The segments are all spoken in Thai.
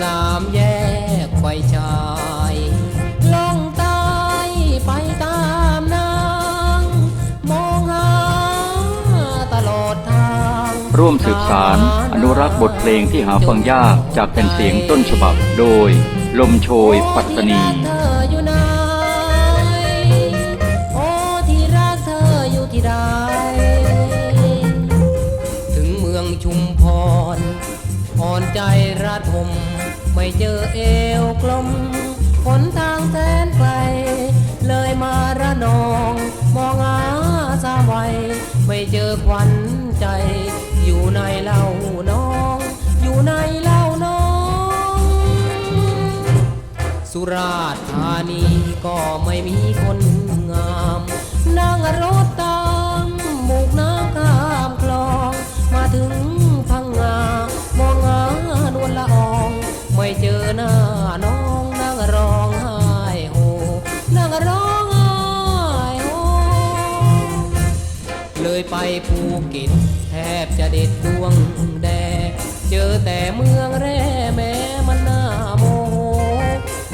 สามแยกไฟฉายลงใต้ไปตามนางมองหาตลอดทางร่วมสืบสารอนุรักษ์บทเพลงที่หาฟังยากจากเป็นเสียงต้นฉบับโดย ลมโชยปัตตานี ใจระทมไม่เจอเอวกลมหนทางแสนไกล เลยมาระนอง มองหาสาไวไม่เจอควันใจ อยู่ในเล่าน้อง อยู่ในเล่าน้อง สุราษฎร์ธานีก็ไม่มีคนงามนั่งรถตา ไปภูเก็ตแทบจะเด็ดดวงแดงเจอแต่เมืองแร่แม้มันหน่าโมโห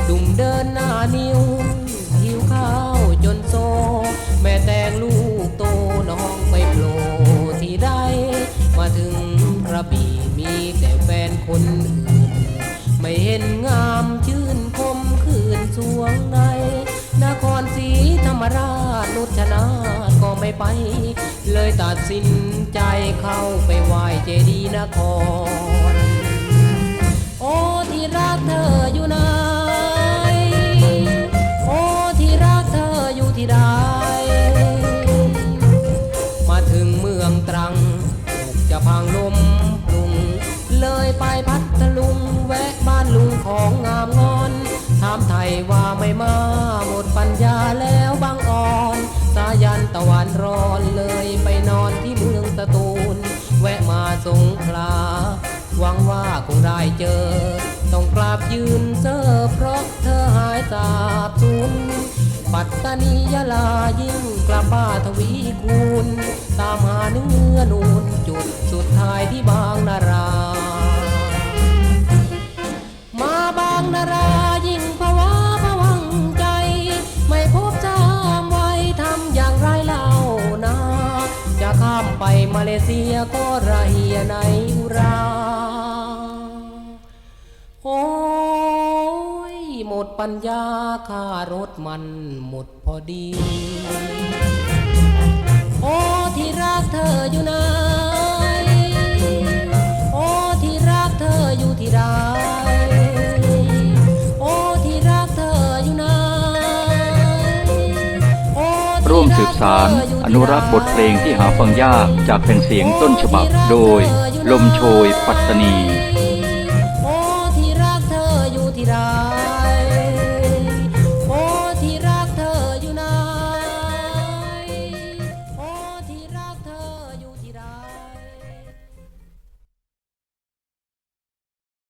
ดุ่มเดินหน้านิ้วหิวข้าวจนโซ แม่แตงลูกโตน้องไปโผล่ที่ใดมาถึงกระบี่มีแต่แฟนคนอื่น ไม่เห็นงามชื่นคมคืนสวงในนครศรีธรรมราชนุชนา ไม่ไป เลยตัดสินใจเข้าไปไหว้เจดีนคร โอ้ที่รักเธออยู่ไหนโอ้ที่รักเธออยู่ที่ใดมาถึงเมืองตรังถูกจะพังลมปรุง เลยไปพัทลุงแวะบ้านลุงของงามงอนถามไทยว่าไม่มา สงขลา หวังว่าคงได้เจอ ต้องกราบยืนเซอเพราะเธอหายสาบสูญปัตตานียลายิ่งกลับบ้าทวีคูณตามหา ไปมาเลเซียก็ไรในอุรา โอ้ย หมดปัญญาค่ารถมันหมดพอดี สืบสาร อนุรักษ์บทเพลงที่หาฟังยากจากเป็นเสียงต้นฉบับโดย ลมโชยปัตตานี